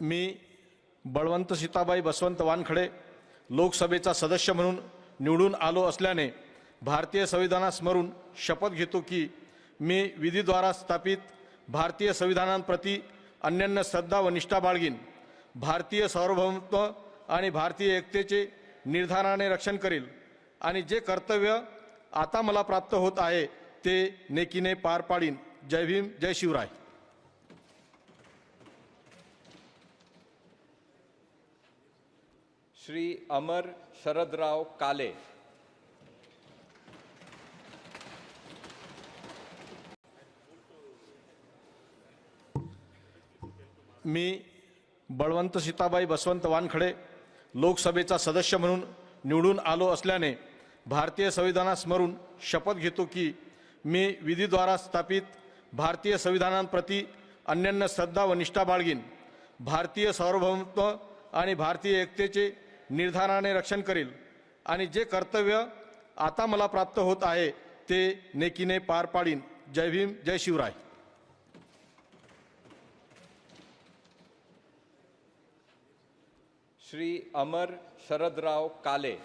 मी बळवंत सीताबाई बसवंत वानखडे लोकसभेचा सदस्य म्हणून निवडून आलो असल्याने भारतीय संविधानास स्मरून शपथ घेतो की मी विधीद्वारा स्थापित भारतीय संविधानांप्रती अन्यन्य श्रद्धा व निष्ठा बाळगीन. भारतीय सार्वभौमत्व आणि भारतीय एकतेचे निर्धाराने रक्षण करेल आणि जे कर्तव्य आता मला प्राप्त होत आहे ते नेकीने पार पाडीन. जय भीम जय शिवराय. श्री अमर शरदराव काले. मी बळवंत सीताबाई बसवंत वानखडे लोकसभेचा सदस्य म्हणून निवडून आलो असल्याने भारतीय संविधानास स्मरून शपथ घेतो की मी विधीद्वारा स्थापित भारतीय संविधानांप्रती अन्यन्य श्रद्धा व निष्ठा बाळगीन. भारतीय सार्वभौमत्व आणि भारतीय एकतेचे निर्धाराने रक्षण करेल. आणि जे कर्तव्य आता मला प्राप्त होत आहे ते नेकीने पार पाडीन. जय भीम जय शिवराय. श्री अमर शरदराव काले.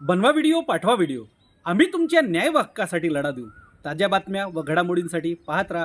बनवा व्हिडिओ पाठवा व्हिडिओ. आम्ही तुमच्या न्याय हक्कासाठी लढा देऊ. ताज्या बातम्या व घडामोडींसाठी पाहत राहा